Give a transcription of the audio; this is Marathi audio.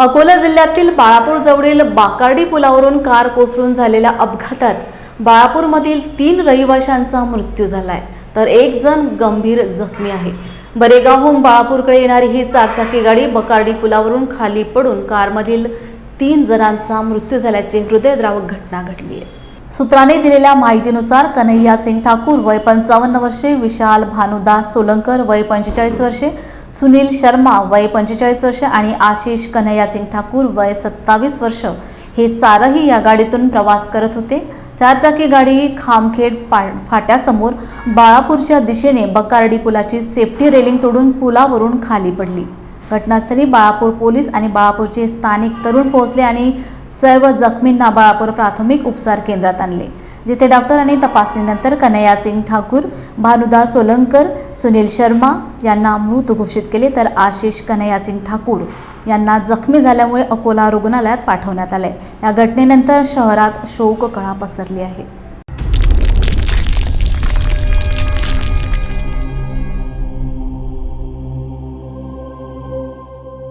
अकोला जिल्ह्यातील बाळापूर जवळील बाकार्डी पुलावरून कार कोसळून झालेल्या अपघातात बाळापूरमधील तीन रहिवाशांचा मृत्यू झालाय. तर एक जण गंभीर जखमी आहे. बरेगावहून बाळापूरकडे येणारी ही चारचाकी गाडी बकार्डी पुलावरून खाली पडून कारमधील तीन जणांचा मृत्यू झाल्याची हृदयद्रावक घटना घडली आहे. सूत्रांनी दिलेल्या माहितीनुसार कन्हैया सिंग ठाकूर वय पंचावन्न वर्षे विशाल भानुदास सोलंकर वय पंचेचाळीस वर्षे सुनील शर्मा वय पंचेचाळीस वर्षे आणि आशिष कन्हैया सिंग ठाकूर वय सत्तावीस वर्ष हे चारही या गाडीतून प्रवास करत होते. चारचाकी गाडी खामखेड पा फाट्यासमोर बाळापूरच्या दिशेने बकार्डी पुलाची सेफ्टी रेलिंग तोडून पुलावरून खाली पडली. घटनास्थळी बाळापूर पोलीस आणि बाळापूरचे स्थानिक तरुण पोहोचले आणि सर्व जखमींना बाळापूर प्राथमिक उपचार केंद्रात आणले जिथे डॉक्टरांनी तपासणीनंतर कन्हैया सिंग ठाकूर भानुदास सोलंकर सुनील शर्मा यांना मृत घोषित केले तर आशिष कन्हैया सिंग ठाकूर यांना जखमी झाल्यामुळे अकोला रुग्णालयात पाठवण्यात आले या घटनेनंतर शहरात शोककळा पसरली आहे.